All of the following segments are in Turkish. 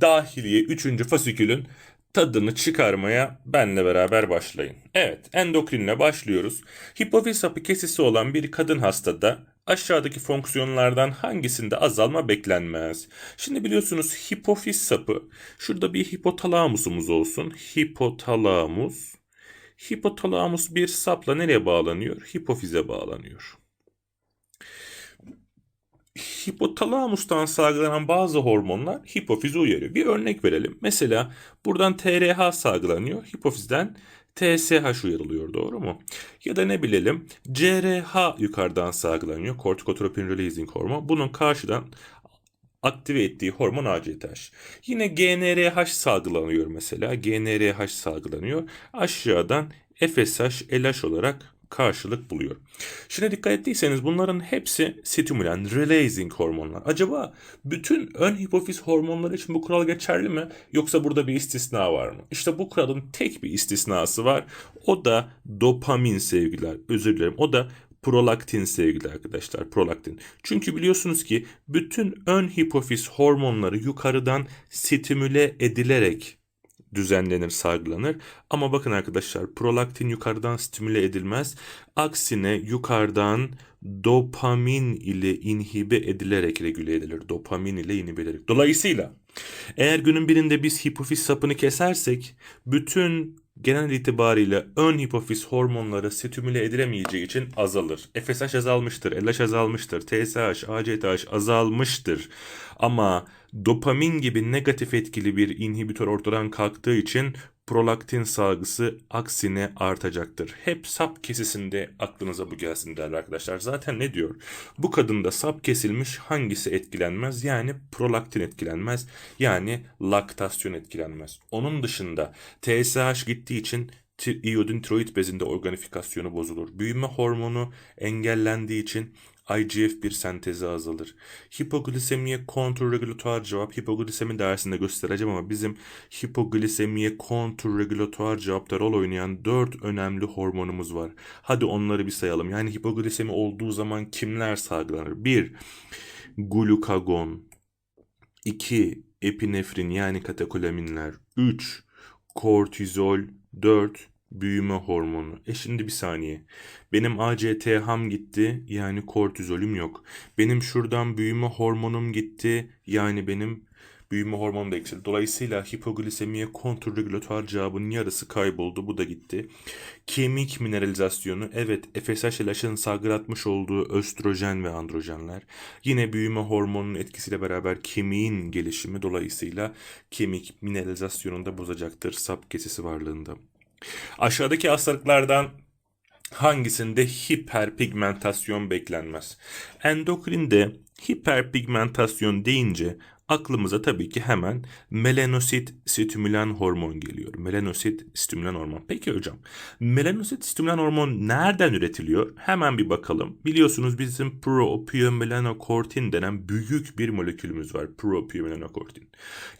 dahiliye 3. fasikülün tadını çıkarmaya benle beraber başlayın. Evet, endokrinle başlıyoruz. Hipofiz hapı kesisi olan bir kadın hastada aşağıdaki fonksiyonlardan hangisinde azalma beklenmez? Şimdi biliyorsunuz hipofiz sapı, şurada bir hipotalamusumuz olsun. Hipotalamus. Hipotalamus bir sapla nereye bağlanıyor? Hipofize bağlanıyor. Hipotalamustan salgılanan bazı hormonlar hipofizi uyarıyor. Bir örnek verelim. Mesela buradan TRH salgılanıyor. Hipofizden TSH uyarılıyor doğru mu? Ya da ne bilelim CRH yukarıdan salgılanıyor. Kortikotropin releasing hormon. Bunun karşıdan aktive ettiği hormon ACTH. Yine GnRH salgılanıyor mesela. GnRH salgılanıyor. Aşağıdan FSH, LH olarak karşılık buluyor. Şimdi dikkat ettiyseniz bunların hepsi stimulan, releasing hormonlar. Acaba bütün ön hipofiz hormonları için bu kural geçerli mi? Yoksa burada bir istisna var mı? İşte bu kuralın tek bir istisnası var. O da dopamin sevgiler. Özür dilerim. O da prolaktin sevgili arkadaşlar prolaktin. Çünkü biliyorsunuz ki bütün ön hipofiz hormonları yukarıdan stimüle edilerek düzenlenir, salgılanır. Ama bakın arkadaşlar prolaktin yukarıdan stimüle edilmez. Aksine yukarıdan dopamin ile inhibe edilerek regüle edilir. Dopamin ile inhibe edilerek. Dolayısıyla eğer günün birinde biz hipofiz sapını kesersek bütün genel itibariyle ön hipofiz hormonları stimüle edilemeyeceği için azalır. FSH azalmıştır, LH azalmıştır, TSH, ACTH azalmıştır. Ama dopamin gibi negatif etkili bir inhibitör ortadan kalktığı için prolaktin salgısı aksine artacaktır. Hep sap kesisinde aklınıza bu gelsin değerli arkadaşlar. Zaten ne diyor? Bu kadında sap kesilmiş hangisi etkilenmez? Yani prolaktin etkilenmez. Yani laktasyon etkilenmez. Onun dışında TSH gittiği için iyodin tiroid bezinde organifikasyonu bozulur. Büyüme hormonu engellendiği için IGF-1 sentezi azalır. Hipoglisemiye kontrregülatör cevap hipoglisemi dersinde göstereceğim ama bizim hipoglisemiye kontrregülatör cevapta rol oynayan 4 önemli hormonumuz var. Hadi onları bir sayalım. Yani hipoglisemi olduğu zaman kimler salgılanır? 1. Glukagon 2. Epinefrin yani katekolaminler 3. Kortizol 4 büyüme hormonu. E şimdi bir saniye. Benim ACTH'm gitti yani kortizolüm yok. Benim şuradan büyüme hormonum gitti yani benim büyüme hormonum da eksildi. Dolayısıyla hipoglisemiye kontrregülatör cevabının yarısı kayboldu. Bu da gitti. Kemik mineralizasyonu. Evet FSH LH'ın salgılatmış olduğu östrojen ve androjenler. Yine büyüme hormonunun etkisiyle beraber kemiğin gelişimi dolayısıyla kemik mineralizasyonunu da bozacaktır sap kesisi varlığında. Aşağıdaki hastalıklardan hangisinde hiperpigmentasyon beklenmez? Endokrinde hiperpigmentasyon deyince aklımıza tabii ki hemen melanosit stimülen hormon geliyor. Melanosit stimülen hormon. Peki hocam, melanosit stimülen hormon nereden üretiliyor? Hemen bir bakalım. Biliyorsunuz bizim propiyomelanokortin denen büyük bir molekülümüz var. Propiyomelanokortin.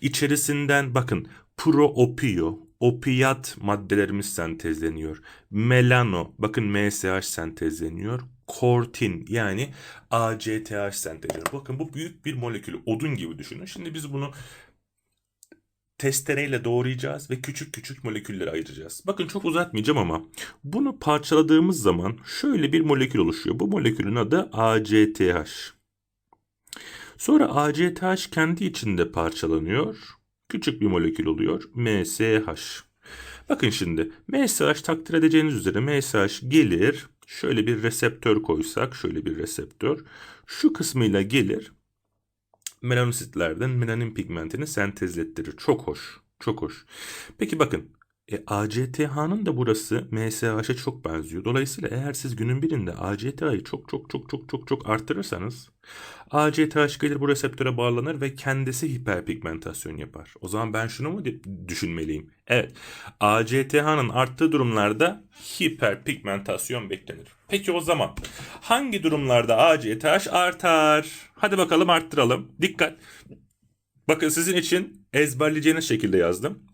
İçerisinden bakın proopiyo, opiyat maddelerimiz sentezleniyor. Melano, bakın MSH sentezleniyor. Kortin yani ACTH sentezleniyor. Bakın bu büyük bir molekül, odun gibi düşünün. Şimdi biz bunu testereyle doğrayacağız ve küçük küçük molekülleri ayıracağız. Bakın çok uzatmayacağım ama bunu parçaladığımız zaman şöyle bir molekül oluşuyor. Bu molekülün adı ACTH. Sonra ACTH kendi içinde parçalanıyor küçük bir molekül oluyor. MSH. Bakın şimdi MSH takdir edeceğiniz üzere MSH gelir. Şöyle bir reseptör koysak şöyle bir reseptör. Şu kısmıyla gelir. Melanositlerden melanin pigmentini sentezlettirir. Çok hoş. Çok hoş. Peki bakın e, ACTH'nın da burası MSH'a çok benziyor. Dolayısıyla eğer siz günün birinde ACTH'yı çok çok çok çok çok çok arttırırsanız ACTH gelir bu reseptöre bağlanır ve kendisi hiperpigmentasyon yapar. O zaman ben şunu mu düşünmeliyim? Evet. ACTH'nın arttığı durumlarda hiperpigmentasyon beklenir. Peki o zaman hangi durumlarda ACTH artar? Hadi bakalım arttıralım. Dikkat. Bakın sizin için ezberleyeceğiniz şekilde yazdım.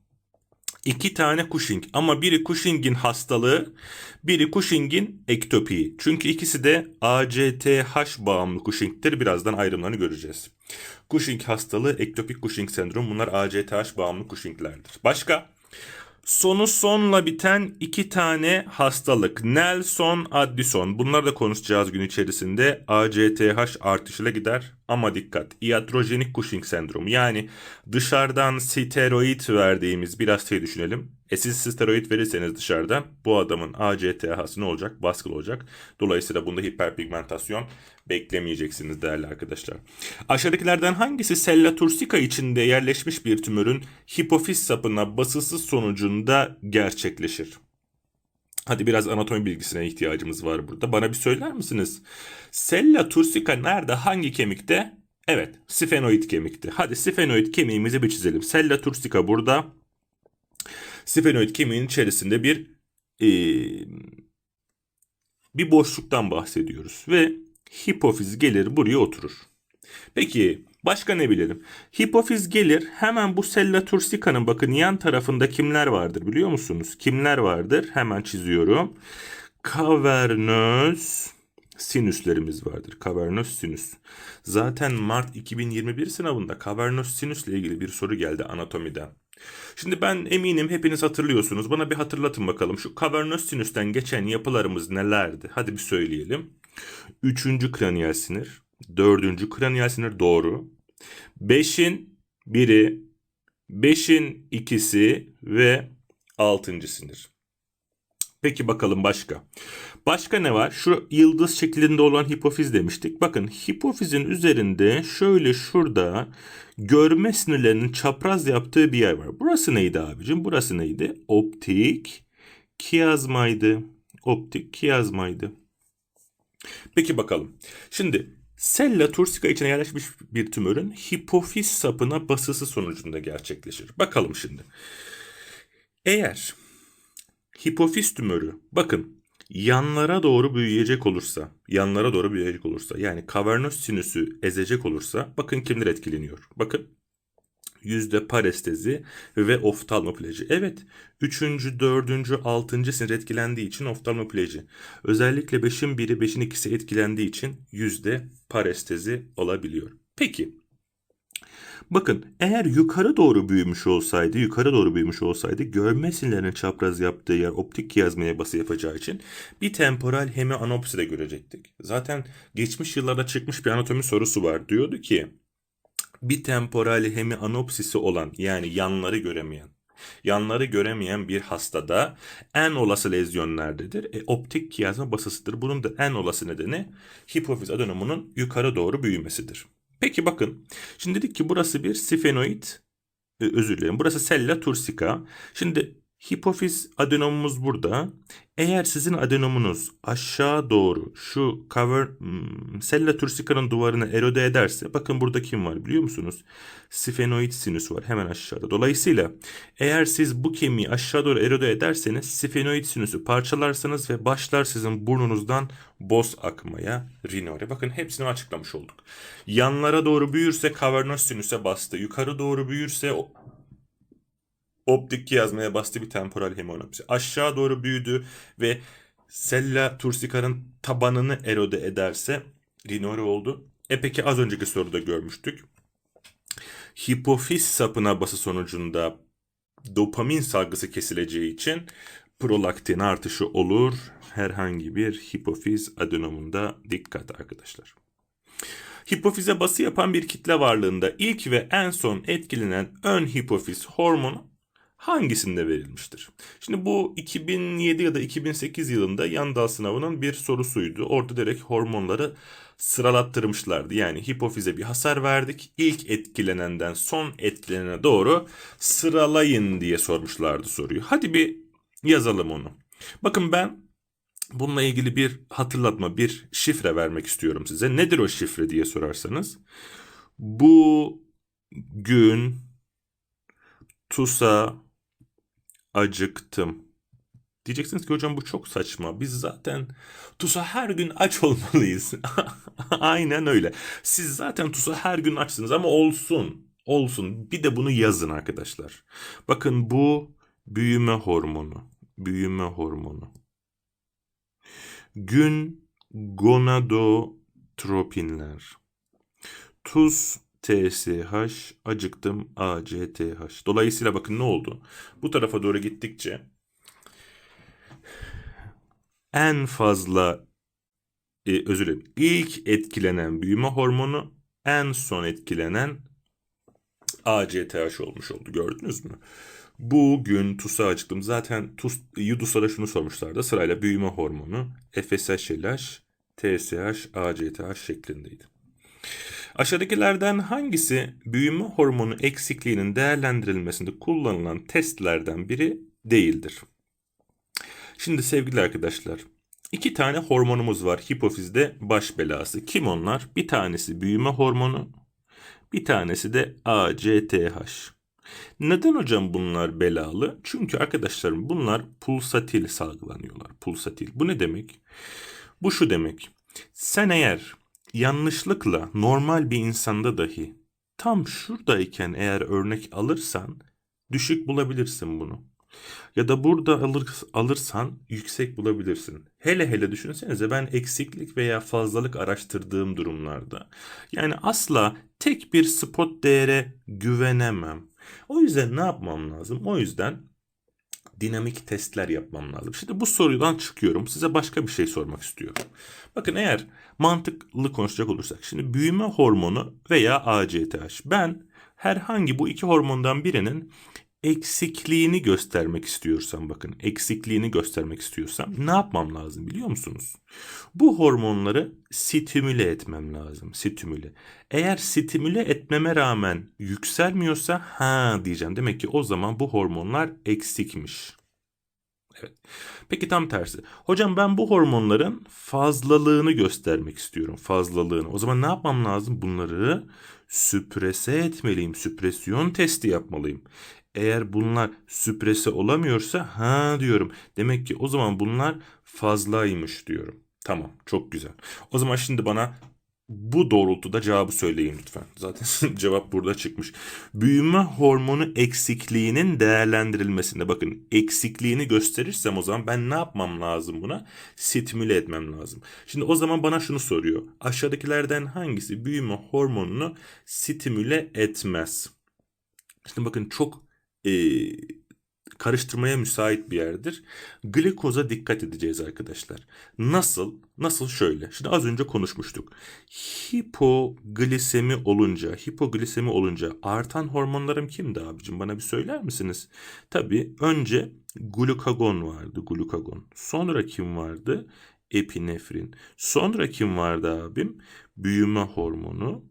İki tane Cushing ama biri Cushing'in hastalığı, biri Cushing'in ektopiği. Çünkü ikisi de ACTH bağımlı Cushing'tir. Birazdan ayrımlarını göreceğiz. Cushing hastalığı, ektopik Cushing sendromu bunlar ACTH bağımlı Cushing'lerdir. Başka? Sonu sonla biten iki tane hastalık. Nelson, Addison. Bunları da konuşacağız gün içerisinde. ACTH artışıyla gider. Ama dikkat. Iatrojenik Cushing sendromu. Yani dışarıdan steroid verdiğimiz bir hastayı düşünelim. E siz steroid verirseniz dışarıdan bu adamın ACTH'sı ne olacak? Baskılı olacak. Dolayısıyla bunda hiperpigmentasyon beklemeyeceksiniz değerli arkadaşlar. Aşağıdakilerden hangisi sella tursica içinde yerleşmiş bir tümörün hipofiz sapına basısı sonucunda gerçekleşir? Hadi biraz anatomi bilgisine ihtiyacımız var burada. Bana bir söyler misiniz? Sella tursica nerede? Hangi kemikte? Evet, sphenoid kemikte. Hadi sphenoid kemiğimizi bir çizelim. Sella tursica burada. Sphenoid kemiğin içerisinde bir e, bir boşluktan bahsediyoruz ve hipofiz gelir buraya oturur. Peki başka ne bilelim? Hipofiz gelir hemen bu sella tursica'nın bakın yan tarafında kimler vardır biliyor musunuz? Kimler vardır? Hemen çiziyorum. Kavernöz sinüslerimiz vardır. Kavernöz sinüs. Zaten Mart 2021 sınavında kavernöz sinüsle ilgili bir soru geldi anatomiden. Şimdi ben eminim hepiniz hatırlıyorsunuz. Bana bir hatırlatın bakalım. Şu kavernöz sinüsten geçen yapılarımız nelerdi? Hadi bir söyleyelim. Üçüncü kraniyel sinir. Dördüncü kraniyel sinir doğru. Beşin biri, beşin ikisi ve altıncı sinir. Peki bakalım başka. Başka ne var? Şu yıldız şeklinde olan hipofiz demiştik. Bakın hipofizin üzerinde şöyle şurada görme sinirlerinin çapraz yaptığı bir yer var. Burası neydi abicim? Burası neydi? Optik kiyazmaydı. Optik kiyazmaydı. Peki bakalım. Şimdi sella tursica içine yerleşmiş bir tümörün hipofiz sapına basısı sonucunda gerçekleşir. Bakalım şimdi. Eğer hipofiz tümörü bakın yanlara doğru büyüyecek olursa, yanlara doğru büyüyecek olursa yani kavernöz sinüsü ezecek olursa bakın kimler etkileniyor. Bakın yüzde parestezi ve oftalmopleji. Evet, üçüncü, dördüncü, altıncı sinir etkilendiği için oftalmopleji. Özellikle beşin biri, beşin ikisi etkilendiği için yüzde parestezi olabiliyor. Peki, bakın eğer yukarı doğru büyümüş olsaydı, yukarı doğru büyümüş olsaydı görme sinirlerinin çapraz yaptığı yer optik yazmaya bası yapacağı için bir temporal hemianopsi de görecektik. Zaten geçmiş yıllarda çıkmış bir anatomi sorusu var. Diyordu ki bir temporal hemianopsisi olan yani yanları göremeyen yanları göremeyen bir hastada en olası lezyon nerededir? E, optik kiyasma basısıdır. Bunun da en olası nedeni hipofiz adenomunun yukarı doğru büyümesidir. Peki bakın. Şimdi dedik ki burası bir sphenoid e, özür dilerim. Burası sella tursica. Şimdi hipofiz adenomumuz burada. Eğer sizin adenomunuz aşağı doğru şu cover hmm, sella tursica'nın duvarını erode ederse bakın burada kim var biliyor musunuz? Sphenoid sinüs var hemen aşağıda. Dolayısıyla eğer siz bu kemiği aşağı doğru erode ederseniz sphenoid sinüsü parçalarsanız ve başlar sizin burnunuzdan boz akmaya rinore. Bakın hepsini açıklamış olduk. Yanlara doğru büyürse kavernöz sinüse bastı. Yukarı doğru büyürse optik yazmaya bastı bir temporal hemonopsi. Aşağı doğru büyüdü ve sella tursica'nın tabanını erode ederse rinore oldu. E peki az önceki soruda görmüştük. Hipofiz sapına bası sonucunda dopamin salgısı kesileceği için prolaktin artışı olur. Herhangi bir hipofiz adenomunda dikkat arkadaşlar. Hipofize bası yapan bir kitle varlığında ilk ve en son etkilenen ön hipofiz hormonu hangisinde verilmiştir? Şimdi bu 2007 ya da 2008 yılında yan dal sınavının bir sorusuydu. Orada direkt hormonları sıralattırmışlardı. Yani hipofize bir hasar verdik. İlk etkilenenden son etkilenene doğru sıralayın diye sormuşlardı soruyu. Hadi bir yazalım onu. Bakın ben bununla ilgili bir hatırlatma, bir şifre vermek istiyorum size. Nedir o şifre diye sorarsanız. Bu gün TUS'a acıktım. Diyeceksiniz ki hocam bu çok saçma. Biz zaten TUS'a her gün aç olmalıyız. Aynen öyle. Siz zaten TUS'a her gün açsınız ama olsun. Olsun. Bir de bunu yazın arkadaşlar. Bakın bu büyüme hormonu, büyüme hormonu. Gün gonadotropinler. Tuz TSH, acıktım ACTH. Dolayısıyla bakın ne oldu? Bu tarafa doğru gittikçe en fazla e, özür dilerim. İlk etkilenen büyüme hormonu en son etkilenen ACTH olmuş oldu. Gördünüz mü? Bugün TUS'a açtım. Zaten TUS, Yudus'a şunu sormuşlardı. Sırayla büyüme hormonu, FSH, TSH, ACTH şeklindeydi. Aşağıdakilerden hangisi büyüme hormonu eksikliğinin değerlendirilmesinde kullanılan testlerden biri değildir? Şimdi sevgili arkadaşlar, iki tane hormonumuz var hipofizde baş belası. Kim onlar? Bir tanesi büyüme hormonu, bir tanesi de ACTH. Neden hocam bunlar belalı? Çünkü arkadaşlarım bunlar pulsatil salgılanıyorlar. Pulsatil. Bu ne demek? Bu şu demek. Sen eğer yanlışlıkla normal bir insanda dahi tam şuradayken eğer örnek alırsan düşük bulabilirsin bunu. Ya da burada alır, alırsan yüksek bulabilirsin. Hele hele düşünsenize ben eksiklik veya fazlalık araştırdığım durumlarda. Yani asla tek bir spot değere güvenemem. O yüzden ne yapmam lazım? O yüzden dinamik testler yapmam lazım. Şimdi bu sorudan çıkıyorum. Size başka bir şey sormak istiyorum. Bakın eğer mantıklı konuşacak olursak. Şimdi büyüme hormonu veya ACTH. Ben herhangi bu iki hormondan birinin eksikliğini göstermek istiyorsam bakın eksikliğini göstermek istiyorsam ne yapmam lazım biliyor musunuz? Bu hormonları stimüle etmem lazım. Stimüle. Eğer stimüle etmeme rağmen yükselmiyorsa ha diyeceğim. Demek ki o zaman bu hormonlar eksikmiş. Evet. Peki tam tersi. Hocam ben bu hormonların fazlalığını göstermek istiyorum. Fazlalığını. O zaman ne yapmam lazım? Bunları süprese etmeliyim. Süpresyon testi yapmalıyım. Eğer bunlar süprese olamıyorsa ha diyorum. Demek ki o zaman bunlar fazlaymış diyorum. Tamam çok güzel. O zaman şimdi bana bu doğrultuda cevabı söyleyin lütfen. Zaten cevap burada çıkmış. Büyüme hormonu eksikliğinin değerlendirilmesinde bakın eksikliğini gösterirsem o zaman ben ne yapmam lazım buna? Stimüle etmem lazım. Şimdi o zaman bana şunu soruyor. Aşağıdakilerden hangisi büyüme hormonunu stimüle etmez? Şimdi bakın çok e, karıştırmaya müsait bir yerdir. Glikoza dikkat edeceğiz arkadaşlar. Nasıl? Nasıl şöyle. Şimdi az önce konuşmuştuk. Hipoglisemi olunca, hipoglisemi olunca artan hormonlarım kimdi abicim? Bana bir söyler misiniz? Tabii önce glukagon vardı, glukagon. Sonra kim vardı? Epinefrin. Sonra kim vardı abim? Büyüme hormonu,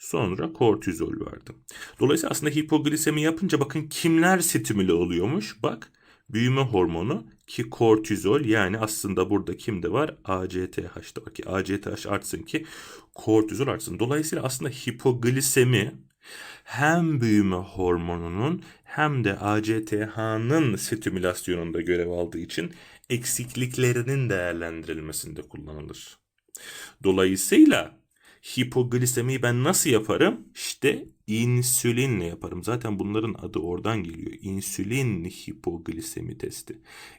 Sonra kortizol verdim. Dolayısıyla aslında hipoglisemi yapınca bakın kimler stimüle oluyormuş? Bak büyüme hormonu ki kortizol yani aslında burada kimde var? ACTH'da var ki ACTH artsın ki kortizol artsın. Dolayısıyla aslında hipoglisemi hem büyüme hormonunun hem de ACTH'nın stimülasyonunda görev aldığı için eksikliklerinin değerlendirilmesinde kullanılır. Dolayısıyla Hipoglisemiyi ben nasıl yaparım? İşte insülinle yaparım. Zaten bunların adı oradan geliyor. İnsülin hipoglisemi testi.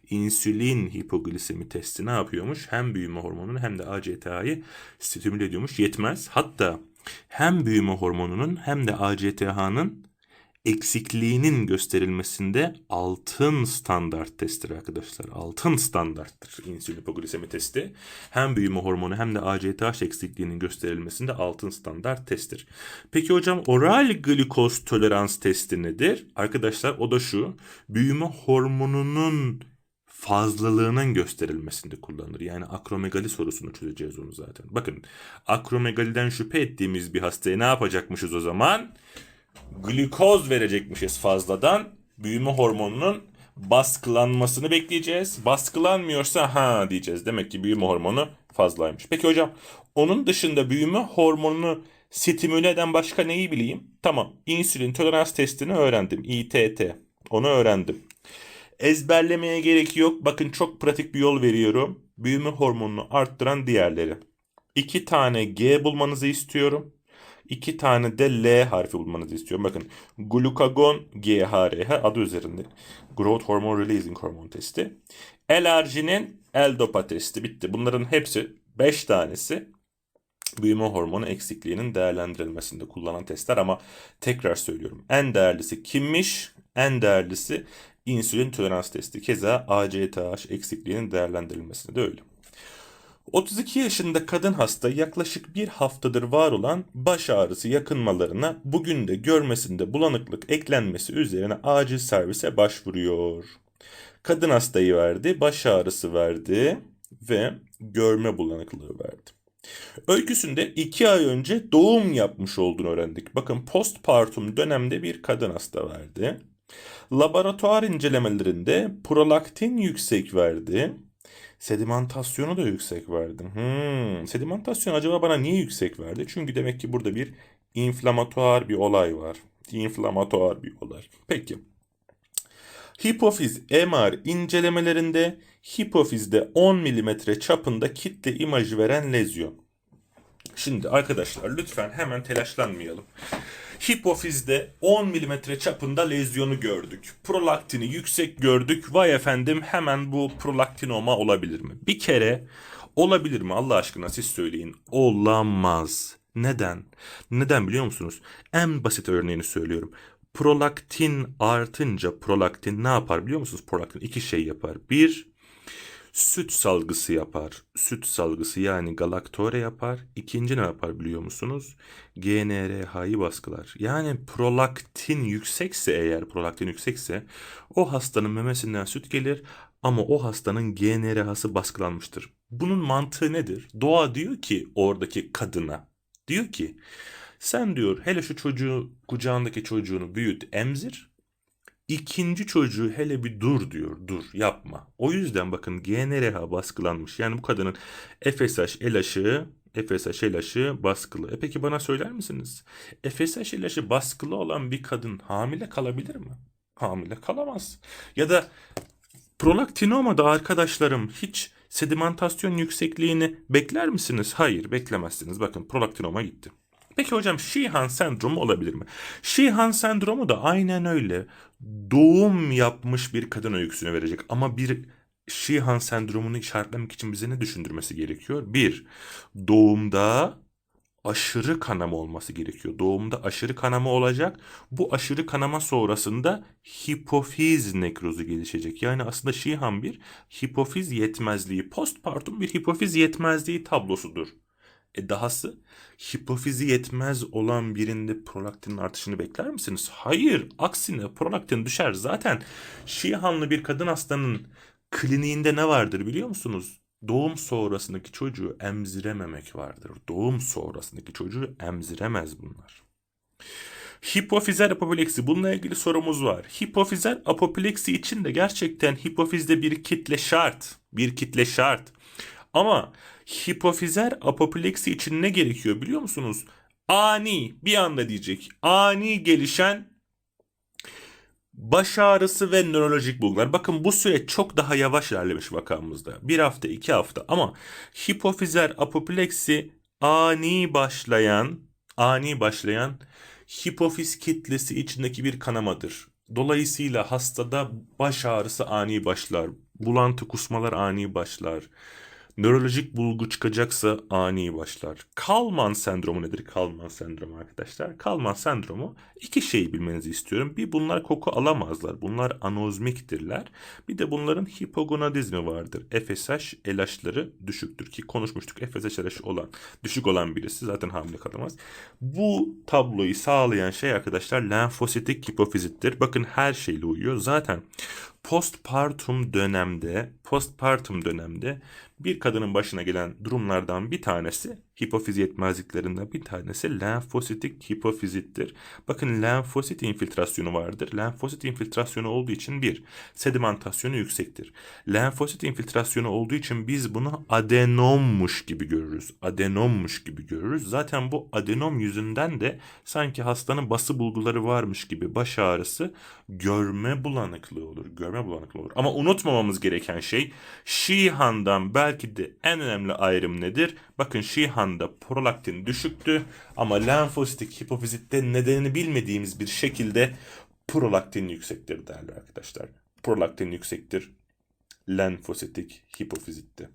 İnsülin hipoglisemi testi ne yapıyormuş? Hem büyüme hormonunu hem de ACTH'yı stimüle ediyormuş. Yetmez. Hatta hem büyüme hormonunun hem de ACTH'nın eksikliğinin gösterilmesinde altın standart testtir arkadaşlar. Altın standarttır insülin hipoglisemi testi. Hem büyüme hormonu hem de ACTH eksikliğinin gösterilmesinde altın standart testtir. Peki hocam oral glikoz tolerans testi nedir? Arkadaşlar o da şu. Büyüme hormonunun fazlalığının gösterilmesinde kullanılır. Yani akromegali sorusunu çözeceğiz onu zaten. Bakın akromegaliden şüphe ettiğimiz bir hastaya ne yapacakmışız o zaman? Glikoz verecekmişiz fazladan. Büyüme hormonunun baskılanmasını bekleyeceğiz. Baskılanmıyorsa ha diyeceğiz. Demek ki büyüme hormonu fazlaymış. Peki hocam onun dışında büyüme hormonunu stimüle eden başka neyi bileyim? Tamam insülin tolerans testini öğrendim. İTT onu öğrendim. Ezberlemeye gerek yok. Bakın çok pratik bir yol veriyorum. Büyüme hormonunu arttıran diğerleri. İki tane G bulmanızı istiyorum. İki tane de L harfi bulmanızı istiyorum. Bakın glukagon GHRH adı üzerinde. Growth Hormone Releasing Hormone testi. L-arginin L-dopa testi bitti. Bunların hepsi 5 tanesi büyüme hormonu eksikliğinin değerlendirilmesinde kullanılan testler ama tekrar söylüyorum. En değerlisi kimmiş? En değerlisi insülin tolerans testi. Keza ACTH eksikliğinin değerlendirilmesinde de öyle. 32 yaşında kadın hasta yaklaşık bir haftadır var olan baş ağrısı yakınmalarına bugün de görmesinde bulanıklık eklenmesi üzerine acil servise başvuruyor. Kadın hastayı verdi, baş ağrısı verdi ve görme bulanıklığı verdi. Öyküsünde 2 ay önce doğum yapmış olduğunu öğrendik. Bakın postpartum dönemde bir kadın hasta verdi. Laboratuvar incelemelerinde prolaktin yüksek verdi. Sedimentasyonu da yüksek verdi. Hmm, sedimentasyon acaba bana niye yüksek verdi? Çünkü demek ki burada bir inflamatuar bir olay var. İnflamatuar bir olay. Peki. Hipofiz MR incelemelerinde hipofizde 10 mm çapında kitle imajı veren lezyon. Şimdi arkadaşlar lütfen hemen telaşlanmayalım. Hipofizde 10 mm çapında lezyonu gördük. Prolaktini yüksek gördük. Vay efendim hemen bu prolaktinoma olabilir mi? Bir kere olabilir mi Allah aşkına siz söyleyin. Olamaz. Neden? Neden biliyor musunuz? En basit örneğini söylüyorum. Prolaktin artınca prolaktin ne yapar biliyor musunuz? Prolaktin iki şey yapar. Bir, süt salgısı yapar. Süt salgısı yani galaktore yapar. İkinci ne yapar biliyor musunuz? GNRH'yı baskılar. Yani prolaktin yüksekse eğer prolaktin yüksekse o hastanın memesinden süt gelir ama o hastanın GNRH'sı baskılanmıştır. Bunun mantığı nedir? Doğa diyor ki oradaki kadına diyor ki sen diyor hele şu çocuğu kucağındaki çocuğunu büyüt emzir İkinci çocuğu hele bir dur diyor. Dur yapma. O yüzden bakın GNRH baskılanmış. Yani bu kadının FSH el aşığı FSH el aşığı baskılı. E peki bana söyler misiniz? FSH el aşığı baskılı olan bir kadın hamile kalabilir mi? Hamile kalamaz. Ya da prolaktinomada arkadaşlarım hiç sedimentasyon yüksekliğini bekler misiniz? Hayır beklemezsiniz. Bakın prolaktinoma gitti. Peki hocam Sheehan sendromu olabilir mi? Sheehan sendromu da aynen öyle. Doğum yapmış bir kadın öyküsünü verecek. Ama bir Sheehan sendromunu işaretlemek için bize ne düşündürmesi gerekiyor? Bir, doğumda aşırı kanama olması gerekiyor. Doğumda aşırı kanama olacak. Bu aşırı kanama sonrasında hipofiz nekrozu gelişecek. Yani aslında Sheehan bir hipofiz yetmezliği, postpartum bir hipofiz yetmezliği tablosudur. E dahası hipofizi yetmez olan birinde prolaktinin artışını bekler misiniz? Hayır. Aksine prolaktin düşer. Zaten Şihanlı bir kadın hastanın kliniğinde ne vardır biliyor musunuz? Doğum sonrasındaki çocuğu emzirememek vardır. Doğum sonrasındaki çocuğu emziremez bunlar. Hipofizer apopleksi. Bununla ilgili sorumuz var. Hipofizer apopleksi için de gerçekten hipofizde bir kitle şart. Bir kitle şart. Ama hipofizer apopleksi için ne gerekiyor biliyor musunuz? Ani bir anda diyecek. Ani gelişen baş ağrısı ve nörolojik bulgular. Bakın bu süreç çok daha yavaş ilerlemiş vakamızda. Bir hafta, iki hafta ama hipofizer apopleksi ani başlayan, ani başlayan hipofiz kitlesi içindeki bir kanamadır. Dolayısıyla hastada baş ağrısı ani başlar, bulantı kusmalar ani başlar. Nörolojik bulgu çıkacaksa ani başlar. Kalman sendromu nedir? Kalman sendromu arkadaşlar. Kalman sendromu iki şeyi bilmenizi istiyorum. Bir bunlar koku alamazlar. Bunlar anozmiktirler. Bir de bunların hipogonadizmi vardır. FSH LH'ları düşüktür ki konuşmuştuk. FSH LH olan düşük olan birisi zaten hamile kalamaz. Bu tabloyu sağlayan şey arkadaşlar lenfositik hipofizittir. Bakın her şeyle uyuyor. Zaten postpartum dönemde postpartum dönemde bir kadının başına gelen durumlardan bir tanesi hipofiz yetmezliklerinden bir tanesi lenfositik hipofizittir. Bakın lenfosit infiltrasyonu vardır. Lenfosit infiltrasyonu olduğu için bir sedimentasyonu yüksektir. Lenfosit infiltrasyonu olduğu için biz bunu adenommuş gibi görürüz. Adenommuş gibi görürüz. Zaten bu adenom yüzünden de sanki hastanın bası bulguları varmış gibi baş ağrısı görme bulanıklığı olur. Görme bulanıklığı olur. Ama unutmamamız gereken şey Şihan'dan belki de en önemli ayrım nedir? Bakın Şihan Ayhan'da prolaktin düşüktü ama lenfositik hipofizitte nedenini bilmediğimiz bir şekilde prolaktin yüksektir değerli arkadaşlar. Prolaktin yüksektir lenfositik hipofizitte.